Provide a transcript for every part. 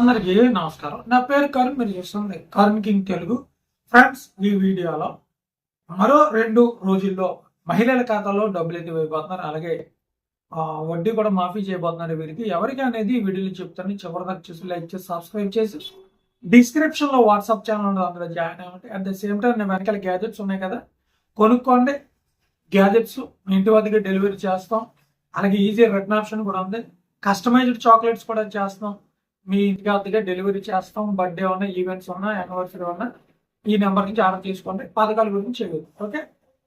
అందరికీ నమస్కారం. నా పేరు కరుణ్ మీరు చూస్తుంది కరుణ్ కింగ్ తెలుగు. ఫ్రెండ్స్ ఈ వీడియోలో మరో రెండు రోజుల్లో మహిళల ఖాతాలో డబ్బులు అయితే వేయబోతున్నారు. అలాగే వడ్డీ కూడా మాఫీ చేయబోతున్నారు వీరికి. ఎవరికి అనేది ఈ వీడియోలో చెప్తాను. చివరిదాకా చూసి లైక్ చేసి సబ్స్క్రైబ్ చేసి డిస్క్రిప్షన్లో వాట్సాప్ ఛానల్ ఉంది అందులో జాయిన్ అవ్వండి. అట్ ద సేమ్ టైం నేను వెనకాల గ్యాజెట్స్ ఉన్నాయి కదా కొనుక్కోండి. గ్యాజెట్స్ ఇంటి వద్దకు డెలివరీ చేస్తాం. అలాగే ఈజీ రిటర్న్ ఆప్షన్ కూడా ఉంది. కస్టమైజ్డ్ చాక్లెట్స్ కూడా చేస్తాం. మీ ఇంటికి వద్దకే డెలివరీ చేస్తాం బర్త్డే ఉన్నా ఈవెంట్స్ ఉన్నా యానివర్సరీ ఉన్నా ఈ నెంబర్ నుంచి ఆర్డర్ చేసుకోండి పథకాల గురించి చేయదు ఓకే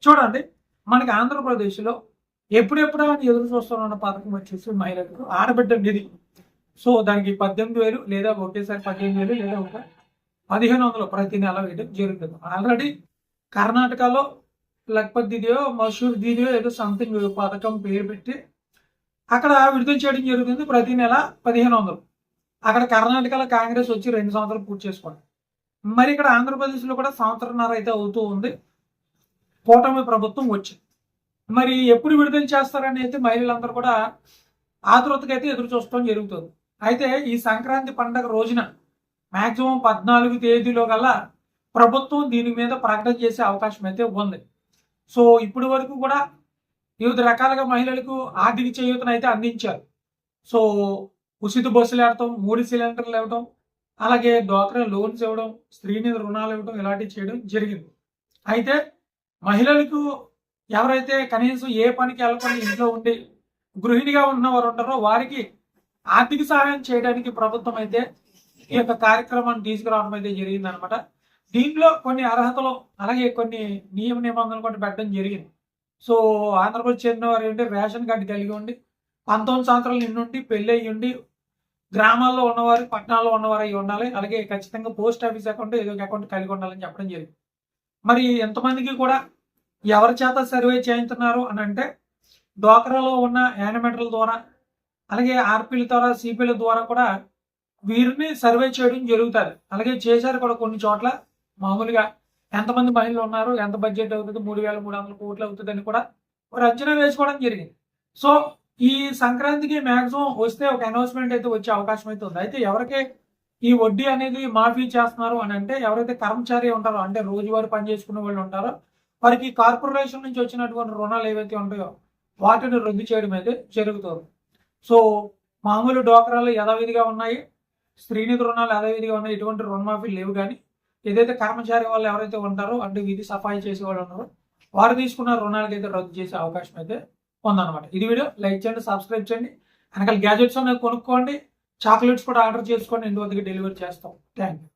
చూడండి మనకి ఆంధ్రప్రదేశ్లో ఎప్పుడెప్పుడు అని ఎదురు చూస్తున్న పథకం వచ్చేసి మహిళలకు ఆడబిడ్డ నిధి సో దానికి పద్దెనిమిది వేలు లేదా ఒకేసారి పదిహేను వేలు లేదా ఒక పదిహేను వందలు ప్రతి నెల వేయడం జరుగుతుంది. ఆల్రెడీ కర్ణాటకలో లక్పత్ దీదియో మసూర్ దీదియో ఏదో సంథింగ్ పథకం పేరు పెట్టి అక్కడ విడుదల చేయడం జరుగుతుంది. ప్రతి నెల పదిహేను వందలు. అక్కడ కర్ణాటకలో కాంగ్రెస్ వచ్చి రెండు సంవత్సరాలు పూర్తి చేసుకోండి. మరి ఇక్కడ ఆంధ్రప్రదేశ్లో కూడా సంవత్సరంన్నర అయితే అవుతూ ఉంది. కూటమి ప్రభుత్వం వచ్చింది మరి ఎప్పుడు విడుదల చేస్తారని అయితే మహిళలందరూ కూడా ఆతృతగా అయితే ఎదురు చూసుకోవడం జరుగుతుంది. అయితే ఈ సంక్రాంతి పండగ రోజున మాక్సిమం పద్నాలుగు తేదీలో గల్లా ప్రభుత్వం దీని మీద ప్రకటన చేసే అవకాశం అయితే ఉంది. సో ఇప్పటి వరకు కూడా వివిధ రకాలుగా మహిళలకు ఆర్థిక చేయూతను అయితే అందించారు. సో ఉచిత బస్సులు ఏడటం మూడు సిలిండర్లు ఇవ్వడం అలాగే డ్వాక్రా లోన్స్ ఇవ్వడం స్త్రీ మీద రుణాలు ఇవ్వడం ఇలాంటివి చేయడం జరిగింది. అయితే మహిళలకు ఎవరైతే కనీసం ఏ పనికి వెళ్ళకుండా ఇంట్లో ఉండి గృహిణిగా ఉన్నవారు ఉంటారో వారికి ఆర్థిక సహాయం చేయడానికి ప్రభుత్వం అయితే ఈ యొక్క కార్యక్రమాన్ని తీసుకురావడం అయితే జరిగింది అనమాట దీంట్లో కొన్ని అర్హతలు అలాగే కొన్ని నియమ నిబంధనలు కూడా పెట్టడం జరిగింది. సో ఆంధ్రప్రదేశ్ చెందిన వారు ఏంటంటే రేషన్ కార్డు కలిగి ఉండి పంతొమ్మిది సంవత్సరాలు నిండి పెళ్ళి అయ్యి ఉండి గ్రామాల్లో ఉన్నవారు పట్టణాల్లో ఉన్నవారు అయి ఉండాలి. అలాగే ఖచ్చితంగా పోస్ట్ ఆఫీస్ అకౌంట్ ఏదో ఒక అకౌంట్ కలిగి ఉండాలని చెప్పడం జరిగింది. మరి ఎంతమందికి కూడా ఎవరి చేత సర్వే చేయించున్నారు అని అంటే డోకరాలో ఉన్న యానిమేటర్ల ద్వారా అలాగే ఆర్పీల ద్వారా సిపిల ద్వారా కూడా వీరిని సర్వే చేయడం జరుగుతుంది. అలాగే చేశారు కూడా కొన్ని చోట్ల. మామూలుగా ఎంతమంది మహిళలు ఉన్నారు ఎంత బడ్జెట్ అవుతుంది మూడు వేల మూడు వందల కోట్లు అవుతుందని కూడా వారు అంచనా వేసుకోవడం జరిగింది. సో ఈ సంక్రాంతికి మాక్సిమం వస్తే ఒక అనౌన్స్మెంట్ అయితే వచ్చే అవకాశం అయితే ఉంది. అయితే ఎవరికి ఈ వడ్డీ అనేది మాఫీ చేస్తున్నారు అని అంటే ఎవరైతే కర్మచారి ఉంటారో అంటే రోజువారీ పని చేసుకునే వాళ్ళు ఉంటారో వారికి కార్పొరేషన్ నుంచి వచ్చినటువంటి రుణాలు ఏవైతే ఉంటాయో వాటిని రద్దు చేయడం అయితే జరుగుతుంది. సో మామూలు డోకరాలు యథావిధిగా ఉన్నాయి స్త్రీనిధి రుణాలు యథావిధిగా ఉన్నాయి ఎటువంటి రుణమాఫీ లేవు కానీ ఏదైతే కర్మచారి వాళ్ళు ఎవరైతే ఉంటారో అంటే విధి సఫాయి చేసే వాళ్ళు ఉన్నారో వారు తీసుకున్న రుణాలకి అయితే రద్దు చేసే అవకాశం అయితే ఉందన్నమాట ఇది వీడియో లైక్ చేయండి సబ్స్క్రైబ్ చేయండి. వెనకాల గ్యాజెట్స్ అనేవి కొనుక్కోండి. చాక్లెట్స్ కూడా ఆర్డర్ చేసుకోండి. ఇంటి వద్దకు డెలివరీ చేస్తాం. Thank you